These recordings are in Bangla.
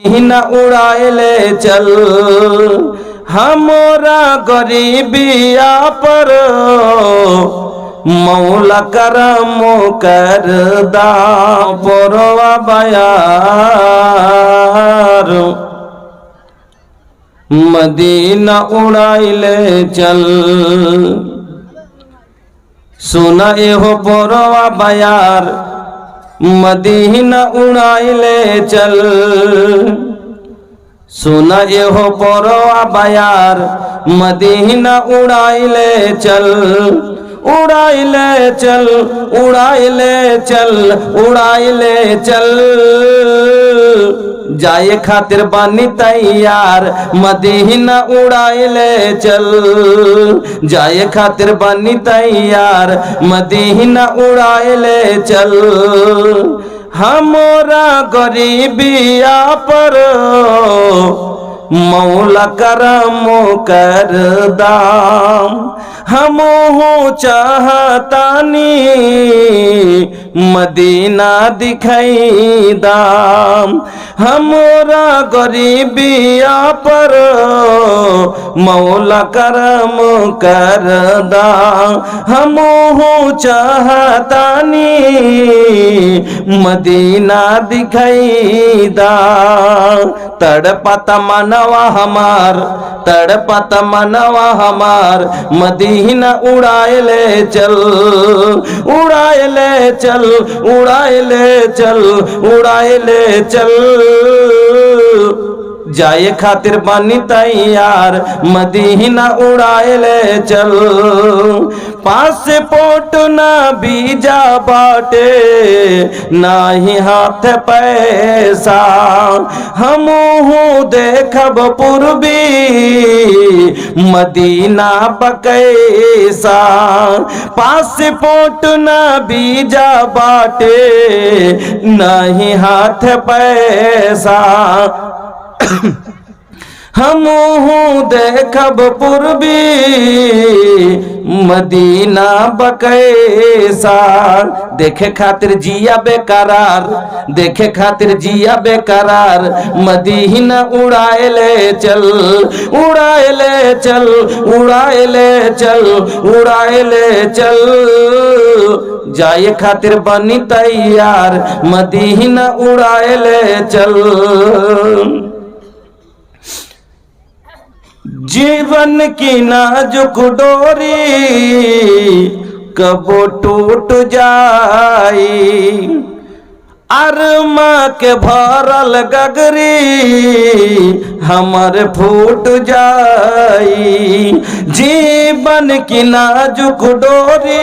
हिना उड़ाएले चल हमरा गरीबिया पर मौला करम कर दा पोरवा बयार मदीना उड़ाइले चल सुना एहो पोरवा बयार मदीना उड़ाइले चल। सुना एहो आ बयार मदीना उड़ाइले चल। उड़ाइले चल उड़ाइले चल उड़ाइले चल। जाए खातिर बानी तैयार, मदीना उड़ाइले चल। जाए खातिर बानी तैयार, मदीना उड़ाइले चल। हमरा गरीबिया पर मौला करम कर दाम। हम चाहतानी मदीना दिखाई दाम। हमरा गरीबिया पर मौला करम कर दाम हम चाहतानी मदीना दिखाई दा तड़पत मनवा हमार, तड़पत मनवा हमार, मदीना उड़ाएले चल उड़ाएले चल उड़ाएले चल उड़ाएले चल। जाए खातिर बानी तैयार मदीना उड़ाए ले चल। पासपोर्ट ना बीजा बाटे, ना ही हाथ पैसा। हम देखब पूर्वी, मदीना बकैसा। पासपोर्ट ना बीजा बाटे, ना ही हाथ पैसा। हम देखब पूर्वी, मदीना बकैसा देखे खातिर जिया बेकरार, देखे खातिर जिया बेकरार। मदीना उड़ाएले चल उड़ाएले चल उड़ाएले चल उड़ाए ले चल। जाए खातिर बनी तैयार, मदीना उड़ाएले चल। जीवन की नाजुक डोरी कबो टूट जाई। अरमा के भरल गगरी हमर फूट जाई। जीवन की नाजुक डोरी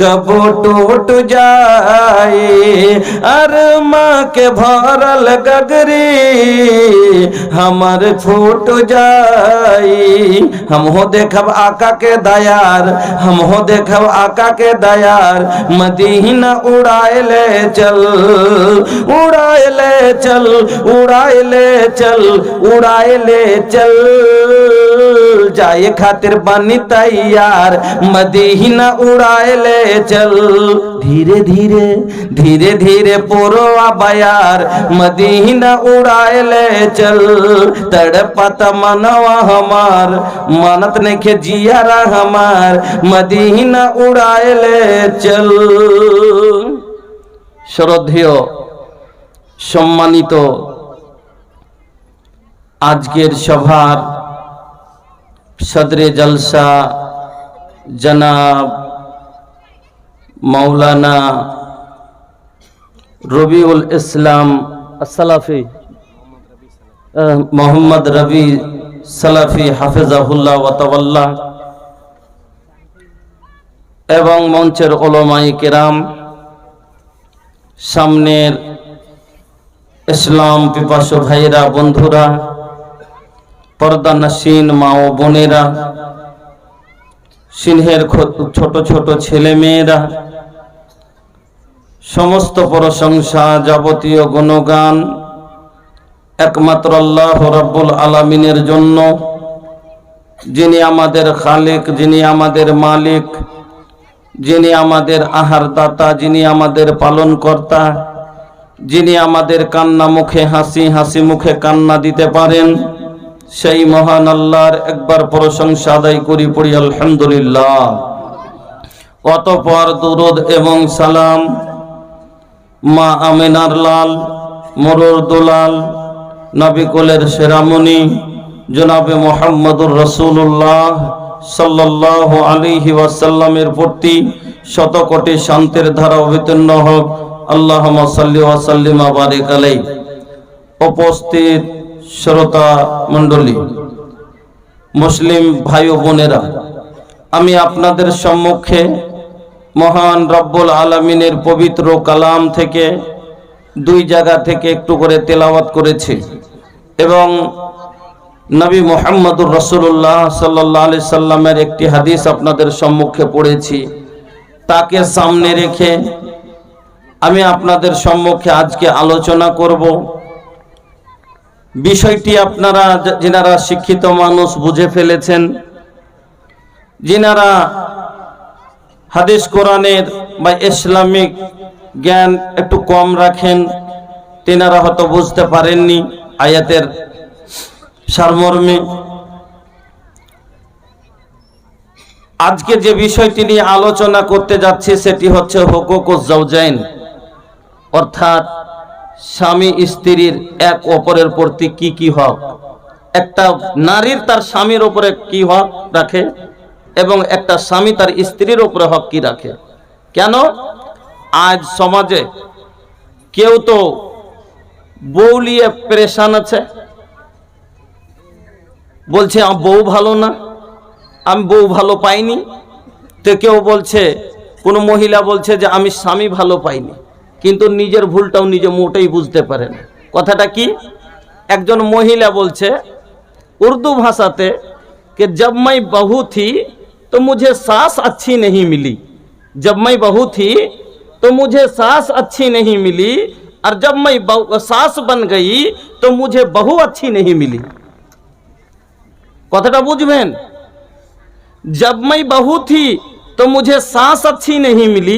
कबो टूट जाई। अरमा के भरल गगरी हमर फूट जाई। हम हो देखब आका के दयार, हम हो देखब आका के दयार। मदीना चल उड़ाएले चल उड़ाएले चल उड़ाएले चल। जाए खातिर बनी तैयार, मदीना उड़ाएले चल। धीरे धीरे धीरे धीरे पोरोआ बयार, मदीना उड़ाएले चल। तड़पत मनवा हमार, मानत नहीं जियारा हमार, मदीना उड़ाएले चल। শ্রদ্ধেয় সম্মানিত আজকের সভার সদরে জলসা জনাব মাওলানা রবিউল ইসলাম সালাফি মোহাম্মদ রবি সালাফি হাফেজাহুল্লাহ ওয়াতাল্লাহ এবং মঞ্চের ওলমাই কেরাম সামনের ইসলাম পিপাসু ভাইরা, বন্ধুরা পর্দা নাসিন মা ও বোনেরা, সিংহের খ- ছোট ছোট ছেলে মেয়েরা, সমস্ত প্রশংসা যাবতীয় গুণগান একমাত্র আল্লাহ রব্বুল আলামিনের জন্য, যিনি আমাদের খালেক, যিনি আমাদের মালিক যিনি আমাদের আহার দাতা যিনি আমাদের পালন কর্তা যিনি আমাদের কান্না মুখে, হাসি হাসি মুখে কান্না দিতে পারেন, সেই মহান আল্লাহর একবার প্রশংসা আদায় করি, পড়ি, আলহামদুলিল্লাহ। অতপর দুরুদ এবং সালাম, মা আমিনার লাল, মরুর দুলাল নবিকুলের সেরামণি, জনাবে মোহাম্মদুর রসুল্লাহ সাল্লাহ আলিহি ওয়াসাল্লামের প্রতি শতকোটি শান্তির ধারা অবিতীর্ণ হোক আল্লাহ সাল্লি ওয়াসাল্লিম বারিক আলাই উপস্থিত শ্রোতা মণ্ডলী, মুসলিম ভাই বোনেরা, আমি আপনাদের সম্মুখে মহান রব্বুল আলমিনের পবিত্র কালাম থেকে দুই জায়গা থেকে একটু করে তেলাওয়াত করেছি এবং নবী মোহাম্মদুর রসুল্লাহ সাল্লাহ আলি সাল্লামের একটি হাদিস আপনাদের সম্মুখে পড়েছি। তাকে সামনে রেখে আমি আপনাদের সম্মুখে আজকে আলোচনা করব। বিষয়টি আপনারা যিনারা শিক্ষিত মানুষ বুঝে ফেলেছেন, যিনারা হাদিস কোরআনের বা ইসলামিক জ্ঞান একটু কম রাখেন, তেনারা হয়তো বুঝতে পারেননি আয়াতের সারমর্মে। আজকে যে বিষয়টি নিয়ে আলোচনা করতে যাচ্ছি সেটি হচ্ছে হুকুক জাউজাইন অর্থাৎ স্বামী স্ত্রীর এক অপরের প্রতি কি কি হক? একটা নারীর তার স্বামীর উপরে কি হক রাখে এবং একটা স্বামী তার স্ত্রীর উপরে হক কি রাখে? কেন? আজ সমাজে কেউ তো বউলিয়ে প্রেশান আছে বলছে, আমার বউ ভালো না। আমি বউ ভালো পাইনি। তো কেউ বলছে, কোনো মহিলা বলছে যে, আমি স্বামী ভালো পাইনি। কিন্তু নিজের ভুলটাও নিজে মোটেই বুঝতে পারে না। কথাটা কি? একজন মহিলা বলছে, উর্দু ভাষাতে কে জব মাই বহু থি, তো মুঝে শ্বাস আচ্ছি নেই মিলি। জব মাই বহু থি, তো মুঝে শ্বাস আচ্ছি নেই মিলি। আর জব মাই শ্বাস বন গই তো মুঝে বহু আচ্ছি নেই মিলি। কথাটা বুঝবেন जब मैं बहू थी तो मुझे सास अच्छी नहीं मिली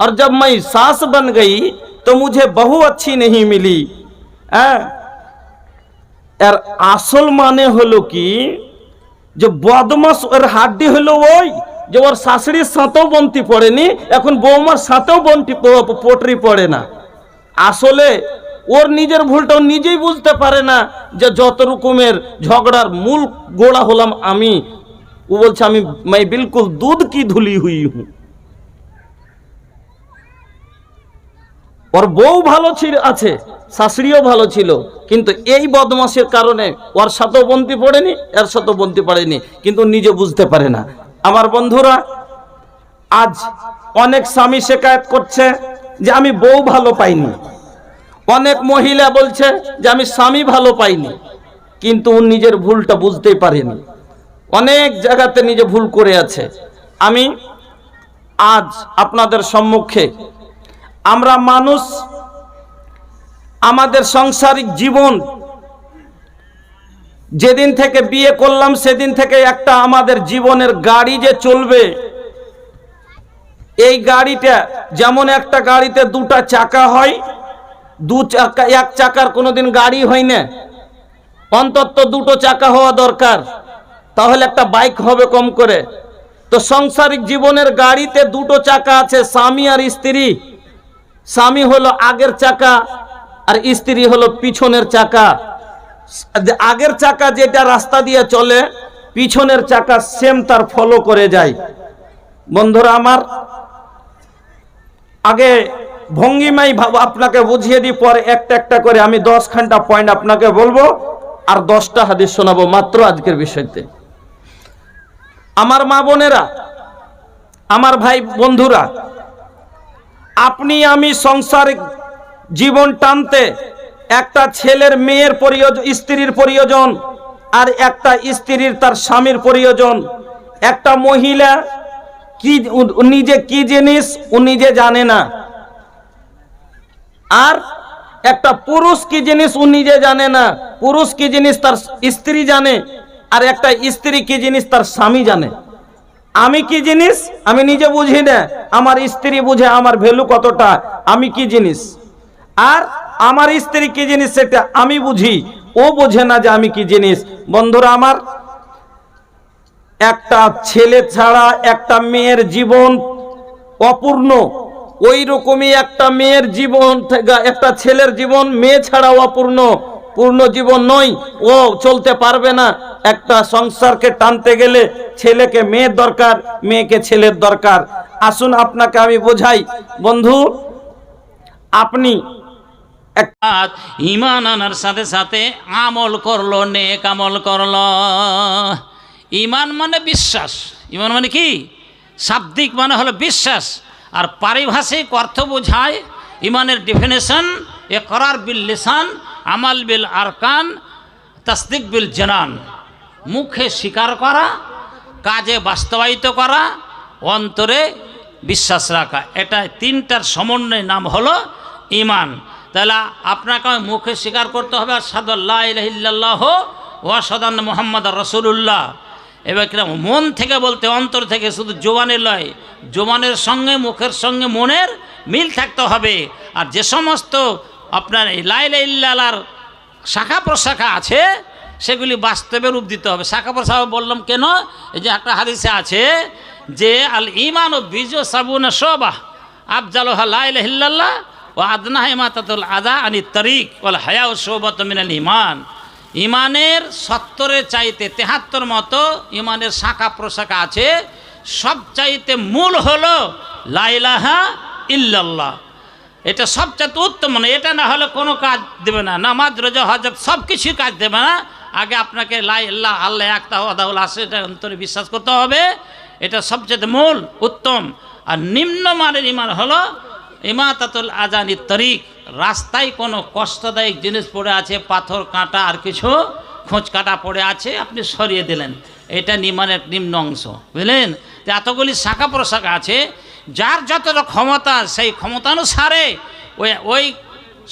और जब मैं सास बन गई तो मुझे बहू अच्छी नहीं मिली হ্যাঁ এর আসল মানে হলো কি যে বদমাস ওর হাড্ডি হলো ওই যে ওর শাশুড়ির সাথেও বন্তি পড়েনি এখন বৌমার সাথেও বন্তি প- পটরি পড়ে না আসলে ওর নিজের ভুলটাও নিজেই বুঝতে পারে না যে যত রকমের ঝগড়ার মূল গোড়া হলাম আমি। ও বলছে, আমি মাই বিলকুল দুধ কি ধুলি হুই হুঁ? ওর বউ ভালো ছিল, আছে, শাশুড়িও ভালো ছিল, কিন্তু এই বদমাসের কারণে ওর সাথেও বন্তি পড়েনি, এর সাথেও বন্তি পড়েনি কিন্তু নিজে বুঝতে পারে না। আমার বন্ধুরা, আজ অনেক স্বামী শেকায়ত করছে যে আমি বউ ভালো পাইনি। অনেক মহিলা বলছে যে আমি স্বামী ভালো পাইনি, কিন্তু ও নিজের ভুলটা বুঝতেই পারেনি। অনেক জায়গাতে নিজে ভুল করে আছে। আমি আজ আপনাদের সম্মুখে আমরা মানুষ, আমাদের সাংসারিক জীবন, যেদিন থেকে বিয়ে করলাম, সেদিন থেকে একটা আমাদের জীবনের গাড়ি যে চলবে, এই গাড়িটা যেমন একটা গাড়িতে দুটা চাকা হয় দু চাকা, এক চাকার কোনোদিন গাড়ি হয় না। অন্তত দুটো চাকা হওয়া দরকার। তাহলে একটা বাইক হবে কম করে। তো সাংসারিক জীবনের গাড়িতে দুটো চাকা আছে, স্বামী আর স্ত্রী। স্বামী হলো আগের চাকা, আর স্ত্রী হলো পিছনের চাকা। আগের চাকা যেটা রাস্তা দিয়ে চলে, পিছনের চাকা সেম তার ফলো করে যায়। বন্ধুরা আমার, আগে ভঙ্গিমাই আপনাকে বুঝিয়ে দিই, পরে একটা একটা করে আমি দশ খানটা পয়েন্ট আপনাকে বলব, আর দশটা হাদিস শোনাবো মাত্র আজকের বিষয়তে। আমার মা বোনেরা, আমার ভাই বন্ধুরা, আপনি আমি সংসারিক জীবন টানতে একটা ছেলের মেয়ের প্রয়োজন, স্ত্রীর প্রয়োজন, আর একটা স্ত্রীর তার স্বামীর প্রয়োজন, একটা মহিলা কি নিজে কি জিনিস ও নিজে জানে না। আর একটা পুরুষ কি জিনিস ও নিজে জানে না? পুরুষ কি জিনিস তার স্ত্রী জানে? আর একটা স্ত্রী কি জিনিস তার স্বামী জানে? আমি কি জিনিস? আমি নিজে বুঝি না। আমার স্ত্রী বুঝে আমার ভ্যালু কতটা? আমি কি জিনিস? আর আমার স্ত্রী কি জিনিস সেটা আমি বুঝি। ও বোঝে না যে আমি কি জিনিস। বন্ধুরা আমার, একটা ছেলে ছাড়া একটা মেয়ের জীবন অপূর্ণ। ওই রকমই একটা মেয়ের জীবন একটা ছেলের জীবন মেয়ে ছাড়া অপূর্ণ। পূর্ণ জীবন নয়, ও চলতে পারবে না। একটা সংসারকে টানতে গেলে ছেলেকে মেয়ের দরকার, মেয়েকে ছেলের দরকার। আসুন আপনাকে আমি বোঝাই। বন্ধু, আপনি ইমান আনার সাথে সাথে আমল করল, নেক আমল করল। ইমান মানে বিশ্বাস। ইমান মানে কি? শাব্দিক মানে হলো বিশ্বাস। আর পারিভাষিক অর্থ বোঝায় ইমানের ডেফিনেশন এ করার বিল লিসান, আমাল বিল আরকান, তসদিক বিল জানান। মুখে স্বীকার করা, কাজে বাস্তবায়িত করা, অন্তরে বিশ্বাস রাখা। এটা তিনটার সমন্বয় নাম হলো ইমান। তাহলে আপনাকে মুখে স্বীকার করতে হবে আর সাদাল্লাহ ও সদান মোহাম্মদ রসুল্লাহ এবার কিরম, মন থেকে বলতে, অন্তর থেকে শুধু জোবানের লয়। জোবানের সঙ্গে, মুখের সঙ্গে, মনের মিল থাকতে হবে। আর যে সমস্ত আপনার এই লাইলা ইল্লালার শাখা প্রশাখা আছে, সেগুলি বাস্তবে রূপ দিতে হবে। শাখা প্রশাখা বললাম কেন? এই যে একটা হাদিসে আছে যে, আল ইমান ও বীজ সাবুন শোবাহ আফজালহা লাইল্লাহ ও আদনাহ ইমাতাতুল আদা আনি তরিক ওল হায়া ও শোবত মিনাল ইমান ইমানের সত্তরের চাইতে তেহাত্তর মতো ইমানের শাখা প্রশাখা আছে। সব চাইতে মূল হলো লাইলাহা ইল্লাল্লাহ। এটা সবচেয়ে উত্তম মানে এটা না হলে কোনো কাজ দেবে না। নামাজ, রোজা হজরত সব কিছুই কাজ দেবে না। আগে আপনাকে লাই আল্লাহ আল্লাহ, একটা আদাউল আসে এটা অন্তরে বিশ্বাস করতে হবে। এটা সবচেয়ে মূল, উত্তম। আর নিম্নমানের ইমান হলো ইমাতাতুল আজানি তরিক, রাস্তায় কোনো কষ্টদায়ক জিনিস পড়ে আছে, পাথর, কাঁটা আর কিছু খোঁজ কাটা পড়ে আছে, আপনি সরিয়ে দিলেন। এটা নিমানের নিম্ন অংশ, বুঝলেন? এতগুলি শাখা প্রশাখা আছে, যার যতটা ক্ষমতা সেই ক্ষমতানুসারে ওই ওই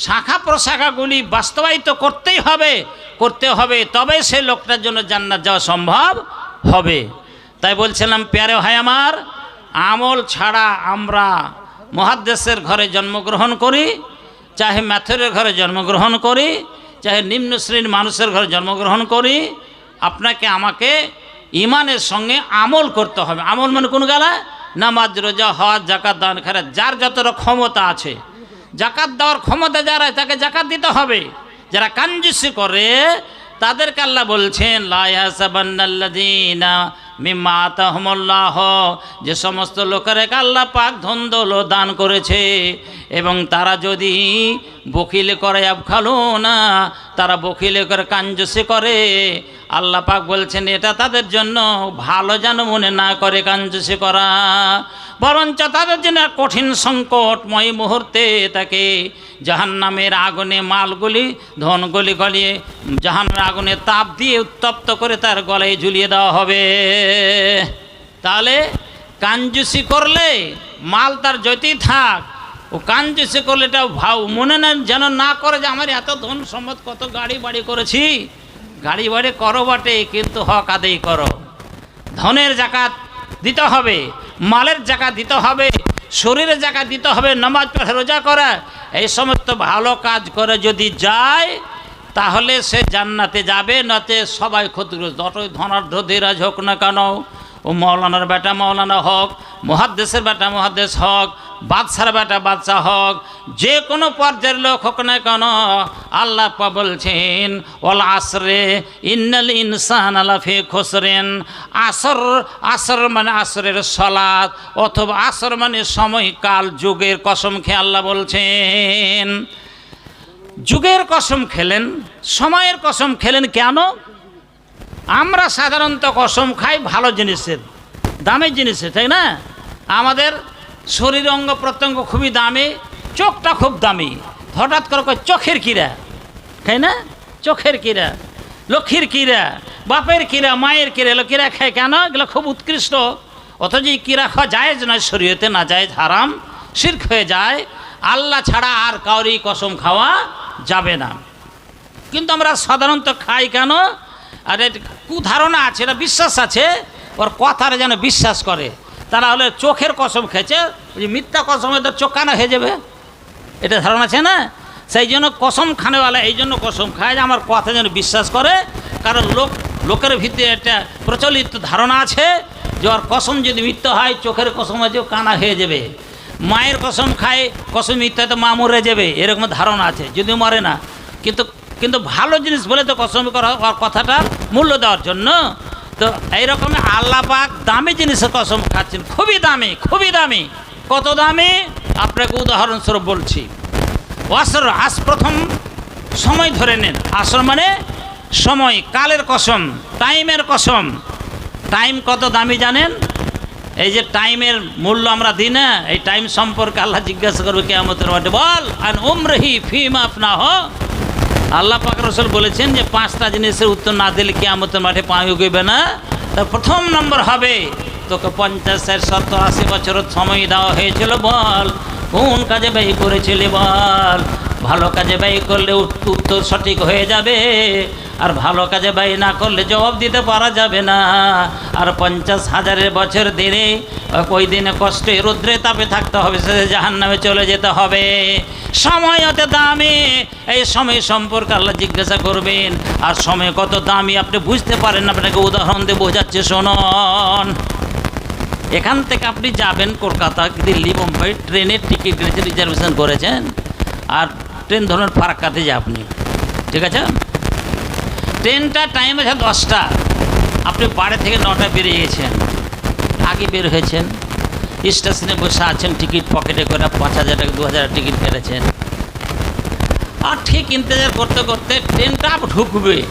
শাখা প্রশাখাগুলি বাস্তবায়িত করতেই হবে, করতে হবে, তবে সে লোকটার জন্য জান্নাত যাওয়া সম্ভব হবে। তাই বলছিলাম, প্যারে ভাই আমার, আমল ছাড়া আমরা মহাদ্দেশের ঘরে জন্মগ্রহণ করি, চাহে ম্যাথরের ঘরে জন্মগ্রহণ করি, চাহে নিম্ন শ্রেণির মানুষের ঘরে জন্মগ্রহণ করি, আপনাকে আমাকে ইমানের সঙ্গে আমল করতে হবে। আমল মানে কোন গেলা? নামাজ, রোজা, হজ জাকাত দান খারাপ যার যতটা ক্ষমতা আছে। জাকাত দেওয়ার ক্ষমতা যারা তাকে জাকাত দিতে হবে। যারা কাঞ্জুসি করে, তাদেরকে আল্লাহ বলছেন লায়াসাবান্নাল্লাযীনা মিম্মা যে সমস্ত লোকের আল্লাহ পাক ধন দৌল দান করেছে, এবং তারা যদি বকিলে করে খালো না তারা বকিলে করে কাঞ্জসি করে, আল্লাহ পাক বলছেন, এটা তাদের জন্য ভালো যেন মনে না করে কাঞ্জসি করা, বরঞ্চ তাদের জন্য কঠিন সংকটময় মুহূর্তে তাকে জাহান্নামের আগুনে মালগুলি, ধনগুলি গলিয়ে জাহান্নামের আগুনে তাপ দিয়ে উত্তপ্ত করে তার গলায় ঝুলিয়ে দেওয়া হবে। তাহলে কাঞ্জুসি করলে মাল তার যতই থাক। ও কাঞ্জুসি করলে এটা ভাও। মনে না যেন না করে যে আমার এত ধন সম্পদ, কত গাড়ি বাড়ি করেছি। গাড়ি বাড়ি করো বটে, কিন্তু হক আদেই করো। ধনের জাকাত দিতে হবে, মালের জাকাত দিতে হবে, শরীরের জাকাত দিতে হবে, নামাজ পড়ে রোজা করা। এই সমস্ত ভালো কাজ করে যদি যায় তাহলে সে জান্নাতে যাবে, নাতে সবাই ক্ষতিগ্রস্ত যতই ধনাঢ্য ধীরাজ হোক না কেন, ও মৌলানার বেটা মৌলানা হোক মহাদ্দেশের বেটা মহাদ্দেশ হোক, বাদশার বেটা বাদশাহ হোক, যে কোনো পর্যায়ের লোক হোক না কেন, আল্লাহ বলছেন ওল আসরে ইন্নাল ইনসান আলাফে খসরেন, আসর আসর মানে আসরের সলাদ অথবা আসর মানে সময়কাল, যুগের কসম খেয়ে আল্লাহ বলছেন যুগের কসম খেলেন, সময়ের কসম খেলেন কেন? আমরা সাধারণত কসম খাই ভালো জিনিসের দামের জিনিসের, তাই না? আমাদের শরীর অঙ্গ প্রত্যঙ্গ খুবই দামি, চোখটা খুব দামি। হঠাৎ করে চোখের কিরা তাই না? চোখের কিরা লক্ষ্মীর কিরা বাপের কিরা মায়ের কিরা এগুলো কিরা খায় কেন? এগুলো খুব উৎকৃষ্ট। অথচ এই কিরা খাওয়া জায়েজ নয়, শরীয়তে না যায় হারাম, শির্ক হয়ে যায়। আল্লাহ ছাড়া আর কাউরি কসম খাওয়া যাবে না। কিন্তু আমরা সাধারণত খাই কেন? আর এটা কুধারণা আছে, এটা বিশ্বাস আছে, ওর কথার যেন বিশ্বাস করে। তারা হলে চোখের কসম খেয়েছে যে মিথ্যা কসম এদের চোখ কানা হয়ে যাবে। এটা ধারণা আছে না? সেই জন্য কসম খানেওয়ালা এই জন্য কসম খায় যে আমার কথা যেন বিশ্বাস করে। কারণ লোক, লোকের ভিতরে একটা প্রচলিত ধারণা আছে যে ওর কসম যদি মিথ্যা হয়, চোখের কসম আছে কানা হয়ে যাবে। মায়ের কসম খায়, কসম তো মা মরে যাবে, এরকম ধারণা আছে, যদিও মরে না। কিন্তু কিন্তু ভালো জিনিস বলে তো কসম করা ওর কথাটা মূল্য দেওয়ার জন্য। তো এইরকম পাক দামি জিনিসের কসম খাচ্ছেন, খুবই দামি খুবই দামি। কত দামি? আপনাকে উদাহরণস্বরূপ বলছি। আসর আজ প্রথম সময় ধরে নেন। আসর মানে সময়, কালের কসম, টাইমের কসম। টাইম কত দামি জানেন? এই যে টাইমের মূল্য আমরা দিই না, এই টাইম সম্পর্কে আল্লাহ জিজ্ঞাসা করবে কেমতের মাঠে বল আর উমরহি ফিম আপনা হ আল্লাহ পাক রসুল বলেছেন যে পাঁচটা জিনিসের উত্তর না দিলে কে কেয়ামতের মাঠে পা উগবে না। তার প্রথম নম্বর হবে, তোকে পঞ্চাশ ষাট সত্তর আশি বছরের সময় দেওয়া হয়েছিল, বল, কোন কাজে ব্যয় করেছিলি, বল। ভালো কাজে ব্যয় করলে উত্তর সঠিক হয়ে যাবে, আর ভালো কাজে ব্যয় না করলে জবাব দিতে পারা যাবে না। আর পঞ্চাশ হাজারের বছর দিনে ওই দিনে কষ্টে রুদ্রে তাপে থাকতে হবে, সে জাহান নামে চলে যেতে হবে। সময় অত দামি, এই সময় সম্পর্কে আল্লাহ জিজ্ঞাসা করবেন, আর সময় কত দামি আপনি বুঝতে পারেন আপনাকে উদাহরণ দিয়ে বোঝাচ্ছে, শোনন। এখান থেকে আপনি যাবেন কলকাতা, দিল্লি, মুম্বাই, ট্রেনের টিকিট রিজার্ভেশন করেছেন, আর ট্রেন ধরুন, ফারাক্কাতে যে আপনি। ঠিক আছে? ট্রেনটা টাইম আছে দশটা। আপনি বাড়ি থেকে নটায় বেরিয়ে গেছেন। আগে বের হয়েছেন। স্টেশনে বসে আছেন, টিকিট পকেটে করে পাঁচ হাজার টাকা, দু হাজার টিকিট কেটেছেন। আর ঠিক ইন্তজার করতে করতে ট্রেনটা ঢুকবে।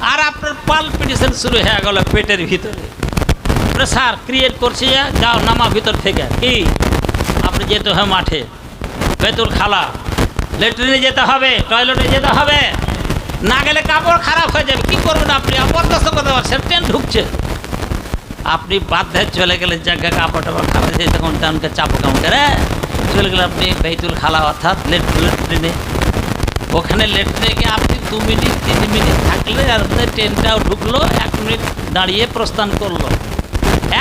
আর আপনার পালপিটেশন শুরু হয়ে গেল পেটের ভিতরে। প্রেসার ক্রিয়েট করছে যাও নামা ভিতর থেকে। কি? আপনি যেতে হয় মাঠে। বেতুল খালা লেট্রিনে যেতে হবে, টয়লেটে যেতে হবে। না গেলে কাপড় খারাপ হয়ে যাবে। কি করবেন আপনি? অপরদস্ত করতে পারছেন ট্রেন ঢুকছে। আপনি বাধ্য চলে গেলেন। জায়গা কাপড় টাপড় খারাপ হয়ে তখন তেমনকে চাপ কেমন করে চলে গেলেন আপনি বেতুল খালা, অর্থাৎ লেট্রিনে। ওখানে লেট্রিনে গিয়ে আপনি দু মিনিট, তিন মিনিট থাকলে আর ট্রেনটাও ঢুকলো, এক মিনিট দাঁড়িয়ে প্রস্থান করল।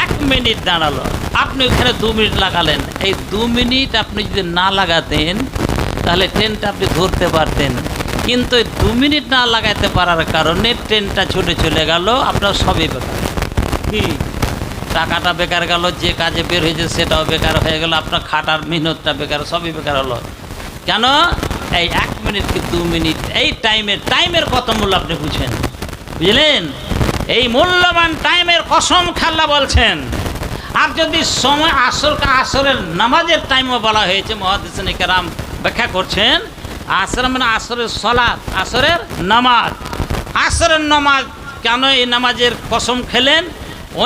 এক মিনিট দাঁড়াল। আপনি ওখানে দু মিনিট লাগালেন। এই দু মিনিট আপনি যদি না লাগাতেন তাহলে ট্রেনটা আপনি ধরতে পারতেন। কিন্তু দু মিনিট না লাগাইতে পারার কারণে ট্রেনটা ছুটে চলে গেল আপনার সবই বেকার। কি? টাকাটা বেকার গেল যে কাজে বের হয়েছে সেটাও বেকার হয়ে গেল আপনার খাটার মেহনতটা বেকার সবই বেকার হলো। কেন? এই এক মিনিট কি দু মিনিট? এই টাইমের টাইমের কত মূল্য আপনি বুঝেন? বুঝলেন? এই মূল্যবান টাইমের কসম খাল্লা বলছেন। আর যদি সময় আসর আসরের নামাজের টাইমও বলা হয়েছে মহাদিসিন কেরাম ব্যাখ্যা করছেন, আসর মানে আসরের সলাৎ আসরের নামাজ। আসরের নামাজ কেন এই নামাজের কসম খেলেন?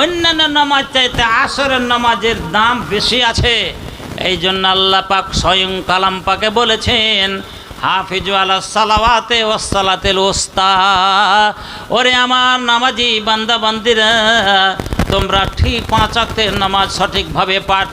অন্যান্য নামাজ চাইতে আসরের নামাজের দাম বেশি আছে। এই জন্য আল্লাহ পাক স্বয়ং কালাম পাকে বলেছেন, হাফিজু আলা সালাওয়াতে ওসালাতেল ওস্তা ওরে আমার নামাজি বান্দা বান্দিরা তোমরা ঠিক পাঁচ ওয়াক্তের নামাজ সঠিকভাবে পাঠ